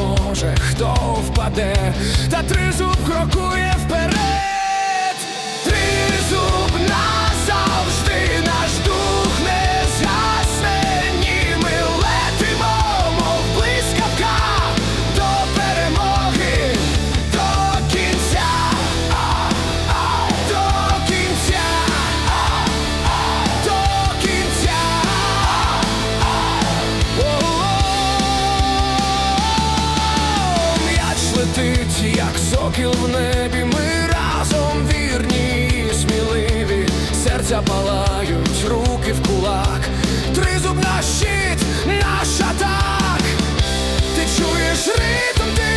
Переможе, хто впаде, та тризуб крокує вперед, тризуб назавжди як сокіл в небі. Ми разом вірні і сміливі. Серця палають, руки в кулак. Тризуб на щит, наша так, Ти чуєш ритм, ти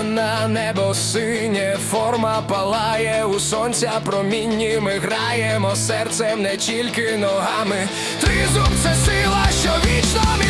Зелена небо синє, форма палає у сонця промінні. Ми граємо серцем, не тільки ногами. Тризуб це сила, що вічно між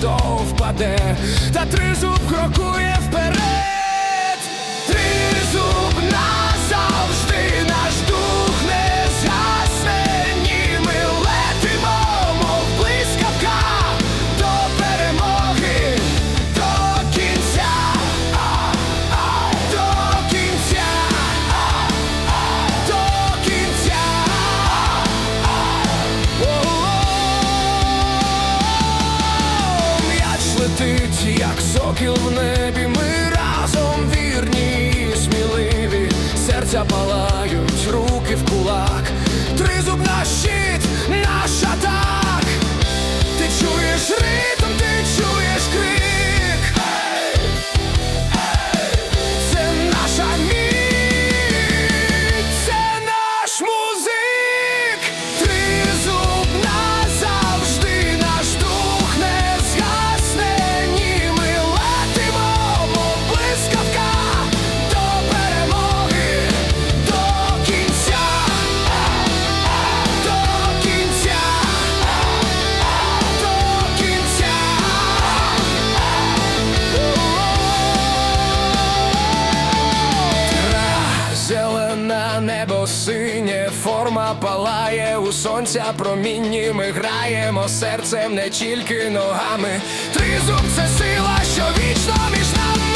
хто впаде, та тризуб крокує сокіл в небі. Ми разом вірні і сміливі. Серця палають, руки в кулак. Тризуб наш сонця промінні. Ми граємо серцем, не тільки ногами. Тризуб це сила, що вічно між нами.